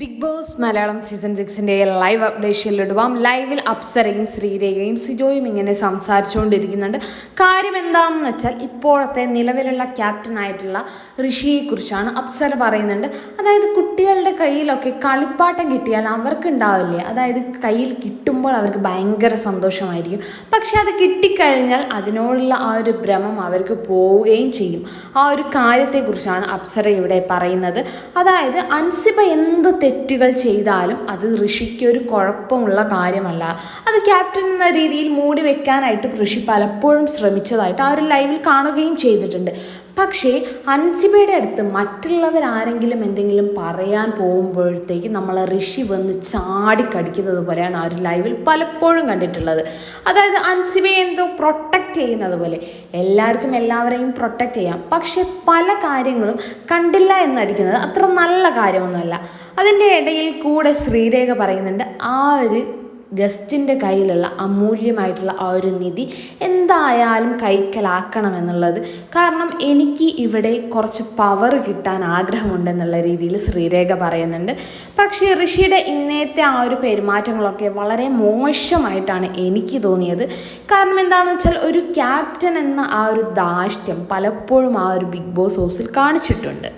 Big Boss Malayalam season സിക്സിന്റെ live അപ്ഡേഷനിലിടുവാം ലൈവിൽ അപ്സരയും ശ്രീരേഖയും സിജോയും ഇങ്ങനെ സംസാരിച്ചുകൊണ്ടിരിക്കുന്നുണ്ട്. കാര്യം എന്താണെന്ന് വെച്ചാൽ ഇപ്പോഴത്തെ നിലവിലുള്ള ക്യാപ്റ്റനായിട്ടുള്ള ഋഷിയെക്കുറിച്ചാണ് അപ്സര പറയുന്നുണ്ട്. അതായത് കുട്ടികളുടെ കയ്യിലൊക്കെ കളിപ്പാട്ടം കിട്ടിയാൽ അവർക്ക് ഉണ്ടാവില്ലേ അതായത് കയ്യിൽ കിട്ടുമ്പോൾ അവർക്ക് ഭയങ്കര സന്തോഷമായിരിക്കും. പക്ഷേ അത് കിട്ടിക്കഴിഞ്ഞാൽ അതിനോടുള്ള ആ ഒരു ഭ്രമം അവർക്ക് പോവുകയും ചെയ്യും. ആ ഒരു കാര്യത്തെക്കുറിച്ചാണ് അപ്സര ഇവിടെ പറയുന്നത്. അതായത് അൻസിബ എന്ത് തെറ്റുകൾ ചെയ്താലും അത് ഋഷിക്ക് ഒരു കുഴപ്പമുള്ള കാര്യമല്ല. അത് ക്യാപ്റ്റൻ എന്ന രീതിയിൽ മൂടി വെക്കാനായിട്ട് ഋഷി പലപ്പോഴും ശ്രമിച്ചതായിട്ട് ആ ഒരു ലൈവിൽ കാണുകയും ചെയ്തിട്ടുണ്ട്. പക്ഷേ അൻസിബയുടെ അടുത്ത് മറ്റുള്ളവർ ആരെങ്കിലും എന്തെങ്കിലും പറയാൻ പോകുമ്പോഴത്തേക്ക് നമ്മളെ ഋഷി വന്ന് ചാടിക്കടിക്കുന്നത് പോലെയാണ് ആ ഒരു ലൈവിൽ പലപ്പോഴും കണ്ടിട്ടുള്ളത്. അതായത് അൻസിബയെ എന്തോ പ്രൊട്ടക്റ്റ് ചെയ്യുന്നത് പോലെ. എല്ലാവർക്കും എല്ലാവരെയും പ്രൊട്ടക്റ്റ് ചെയ്യാം. പക്ഷേ പല കാര്യങ്ങളും കണ്ടില്ല എന്നടിക്കുന്നത് അത്ര നല്ല കാര്യമൊന്നുമല്ല. അതിന്റെ ഇടയിൽ കൂടെ ശ്രീരേഖ പറയുന്നുണ്ട് ആ ഒരു ഗസ്റ്റിന്റെ കയ്യിലുള്ള അമൂല്യമായിട്ടുള്ള ആ ഒരു നിധി എന്തായാലും കൈക്കലാക്കണം എന്നുള്ളത് കാരണം എനിക്ക് ഇവിടെ കുറച്ച് പവർ കിട്ടാൻ ആഗ്രഹമുണ്ടെന്നുള്ള രീതിയിൽ ശ്രീരേഖ പറയുന്നുണ്ട്. പക്ഷേ ഋഷിയുടെ ഇന്നത്തെ ആ ഒരു പെരുമാറ്റങ്ങളൊക്കെ വളരെ മോശമായിട്ടാണ് എനിക്ക് തോന്നിയത്. കാരണം എന്താണെന്ന് വെച്ചാൽ ഒരു ക്യാപ്റ്റൻ എന്ന ആ ഒരു ദാഷ്ട്യം പലപ്പോഴും ആ ഒരു ബിഗ് ബോസ് ഹൗസിൽ കാണിച്ചിട്ടുണ്ട്.